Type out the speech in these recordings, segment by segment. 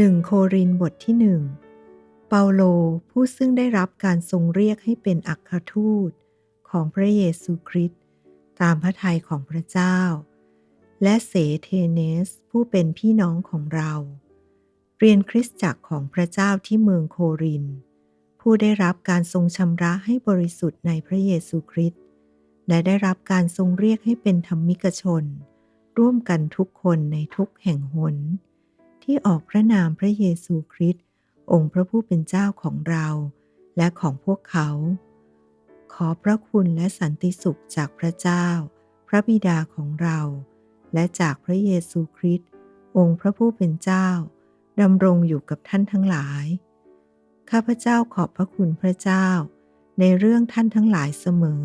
1โครินบทที่หนึ่งเปาโลผู้ซึ่งได้รับการทรงเรียกให้เป็นอัครทูตของพระเยซูคริสต์ตามพระทัยของพระเจ้า และเสเทเนสผู้เป็นพี่น้องของเรา เรียนคริสตจักรของพระเจ้าที่เมืองโคริน ผู้ได้รับการทรงชำระให้บริสุทธิ์ในพระเยซูคริสต์และได้รับการทรงเรียกให้เป็นธรรมิกชน ร่วมกันทุกคนในทุกแห่งหน ที่ออกพระนามพระเยซูคริสต์องค์พระผู้เป็นเจ้าของเรา และของพวกเขา ขอพระคุณและสันติสุขจากพระเจ้า พระบิดาของเรา และจากพระเยซูคริสต์องค์พระผู้เป็นเจ้าดำรงอยู่กับท่านทั้งหลาย ข้าพเจ้าขอบพระคุณพระเจ้า ในเรื่องท่านทั้งหลายเสมอ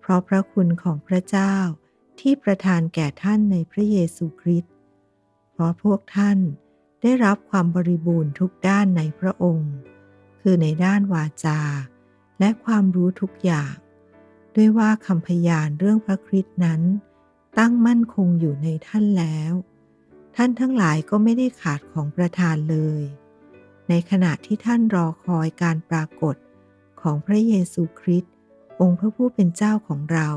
เพราะพระคุณของพระเจ้าที่ประทานแก่ท่านในพระเยซูคริสต์ เพราะพวกท่านได้รับความบริบูรณ์ทุกด้านในพระองค์ คือในด้านวาจา และความรู้ทุกอย่าง ด้วยว่าคำพยานเรื่องพระคริสต์นั้น ตั้งมั่นคงอยู่ในท่านแล้ว ท่านทั้งหลายก็ไม่ได้ขาดของประทานเลย ในขณะที่ท่านรอคอยการปรากฏของพระเยซูคริสต์องค์พระผู้เป็นเจ้าของเรา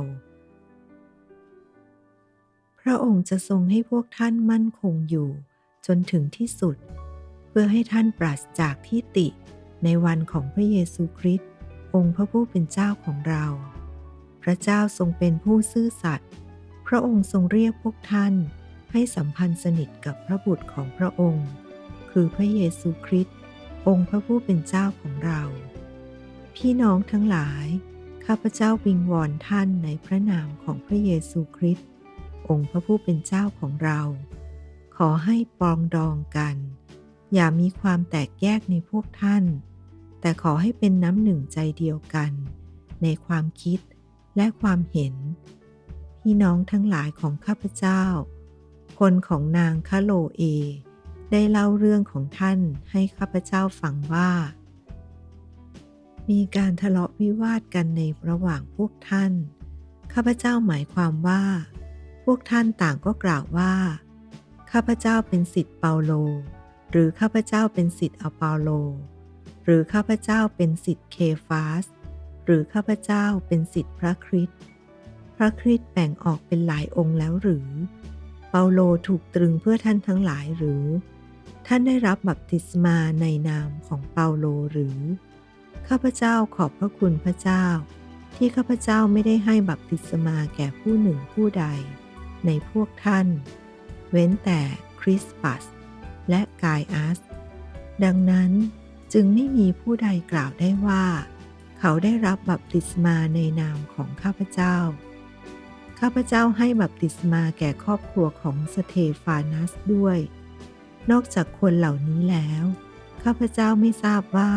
ระองค์จะทรงให้พวกท่านมั่นคงอยู่ จนถึงที่สุด เพื่อให้ท่านปราศจากที่ติในวันของพระเยซูคริสต์องค์พระผู้เป็นเจ้าของเรา พระเจ้าทรงเป็นผู้ซื่อสัตย์พระองค์ทรงเรียกพวกท่านให้สัมพันธ์สนิทกับพระบุตรของพระองค์ คือพระเยซูคริสต์องค์พระผู้เป็นเจ้าของเรา พี่น้องทั้งหลาย ข้าพเจ้าวิงวอนท่านในพระนามของพระเยซูคริสต์ องค์พระผู้เป็นเจ้าของเรา ขอให้ปองดองกัน อย่ามีความแตกแยกในพวกท่าน แต่ขอให้เป็นน้ำหนึ่งใจเดียวกัน ในความคิดและความเห็น พี่น้องทั้งหลายของข้าพเจ้า คนของนางคาโลเอ ได้เล่าเรื่องของท่านให้ข้าพเจ้าฟังว่า มีการทะเลาะวิวาทกันในระหว่างพวกท่าน ข้าพเจ้าหมายความว่า วกท่านต่างก็กล่าวว่า ข้าพเจ้าเป็นสิทธิ์เปาโล หรือข้าพเจ้าเป็นสิทธิ์อปาโล หรือข้าพเจ้าเป็นสิทธิ์เคฟาส หรือข้าพเจ้าเป็นสิทธิ์พระคริสต์ พระคริสต์แบ่งออกเป็นหลายองค์แล้วหรือ เปาโลถูกตรึงเพื่อท่านทั้งหลายหรือ ท่านได้รับบัพติศมาในนามของเปาโลหรือ ข้าพเจ้าขอบพระคุณพระเจ้าที่ข้าพเจ้าไม่ได้ให้บัพติศมาแก่ผู้หนึ่งผู้ใด ในพวกท่าน เว้นแต่คริสปัส และกายอัส ดังนั้นจึงไม่มีผู้ใดกล่าวได้ว่า เขาได้รับบัพติศมาในนามของข้าพเจ้า ข้าพเจ้าให้บัพติศมาแก่ครอบครัวของสเตฟานัสด้วย นอกจากคนเหล่านี้แล้ว ข้าพเจ้าไม่ทราบว่า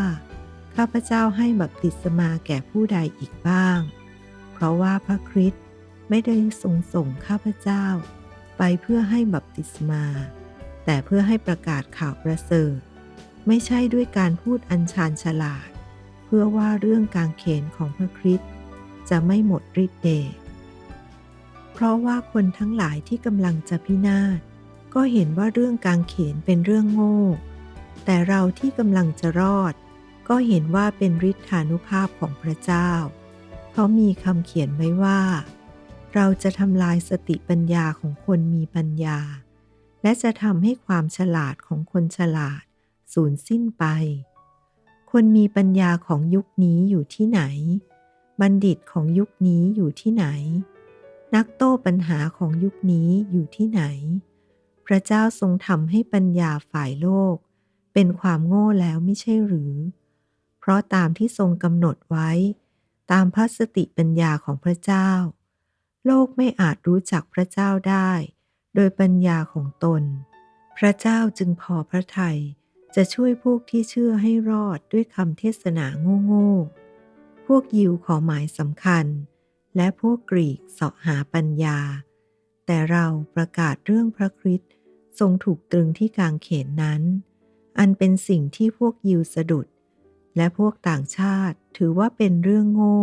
ข้าพเจ้าให้บัพติศมาแก่ผู้ใดอีกบ้าง เพราะว่าพระคริสต์ ไม่ได้ทรงส่งข้าพเจ้า ไปเพื่อให้บัพติศมา แต่เพื่อให้ประกาศข่าวประเสริฐ ไม่ใช่ด้วยการพูดอัญชานฉลาด เพื่อว่าเรื่องการเขนของพระคริสต์จะไม่หมดฤทธิ์เดชเพราะว่าคนทั้งหลายที่กำลังจะพินาศก็เห็นว่าเรื่องการเขนเป็นเรื่องโง่ แต่เราที่กำลังจะรอด ก็เห็นว่าเป็นฤทธานุภาพของพระเจ้า เพราะมีคำเขียนไว้ว่า เราจะทำลายสติปัญญาของคนมีปัญญา และจะทำให้ความฉลาดของคนฉลาดสูญสิ้นไป คนมีปัญญาของยุคนี้อยู่ที่ไหน บัณฑิตของยุคนี้อยู่ที่ไหน นักโต้ปัญหาของยุคนี้อยู่ที่ไหน พระเจ้าทรงทำให้ปัญญาฝ่ายโลก เป็นความโง่แล้วไม่ใช่หรือ เพราะตามที่ทรงกำหนดไว้ ตามพระสติปัญญาของพระเจ้า โลกไม่อาจรู้จักพระเจ้าได้ โดยปัญญาของตน พระเจ้าจึงพอพระทัยจะช่วยพวกที่เชื่อให้รอดด้วยคำเทศนาโง่ๆ พวกยิวขอหมายสำคัญ และพวกกรีกเสาะหาปัญญา แต่เราประกาศเรื่องพระคริสต์ทรงถูกตรึงที่กางเขนนั้น อันเป็นสิ่งที่พวกยิวสะดุด และพวกต่างชาติถือว่าเป็นเรื่องโง่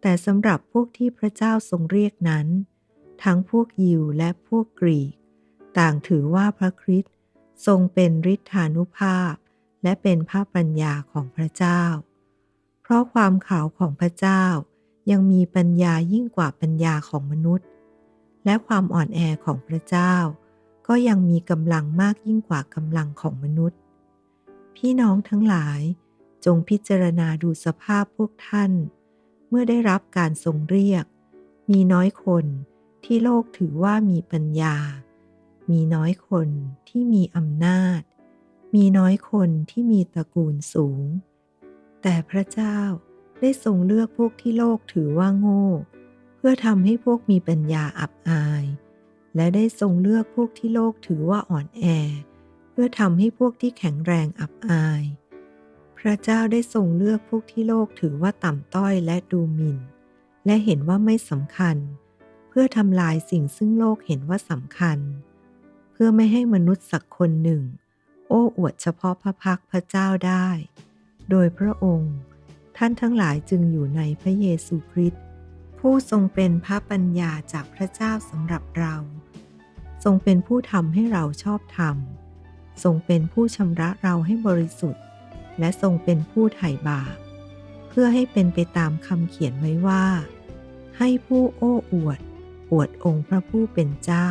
แต่สำหรับพวกที่พระเจ้าทรงเรียกนั้น ทั้งพวกยิวและพวกกรีก ต่างถือว่าพระคริสต์ทรงเป็นฤทธานุภาพ และเป็นพระปัญญาของพระเจ้า เพราะความขาวของพระเจ้ายังมีปัญญายิ่งกว่าปัญญาของมนุษย์ และความอ่อนแอของพระเจ้า ก็ยังมีกำลังมากยิ่งกว่ากำลังของมนุษย์ พี่น้องทั้งหลายจงพิจารณาดูสภาพพวกท่าน เมื่อได้รับการทรงเรียก มีน้อยคนที่โลกถือว่ามีปัญญา มีน้อยคนที่มีอำนาจ มีน้อยคนที่มีตระกูลสูง แต่พระเจ้าได้ทรงเลือกพวกที่โลกถือว่าโง่ เพื่อทำให้พวกมีปัญญาอับอาย และได้ทรงเลือกพวกที่โลกถือว่าอ่อนแอ เพื่อทำให้พวกที่แข็งแรงอับอาย พระเจ้าได้ทรงเลือกพวกที่โลกถือว่าต่ำต้อยและดูหมิ่น และเห็นว่าไม่สำคัญ เพื่อทำลายสิ่งซึ่งโลกเห็นว่าสำคัญ เพื่อไม่ให้มนุษย์สักคนหนึ่ง โอ้อวดเฉพาะพระพักพระเจ้าได้ โดยพระองค์ ท่านทั้งหลายจึงอยู่ในพระเยซูคริสต์ผู้ทรงเป็นพระปัญญาจากพระเจ้าสำหรับเรา ทรงเป็นผู้ทำให้เราชอบธรรม ทรงเป็นผู้ชำระเราให้บริสุทธิ์ และทรงเป็นผู้ไถ่บาป เพื่อให้เป็นไปตามคำเขียนไว้ว่า ให้ผู้โอ้อวด อวดองค์พระผู้เป็นเจ้า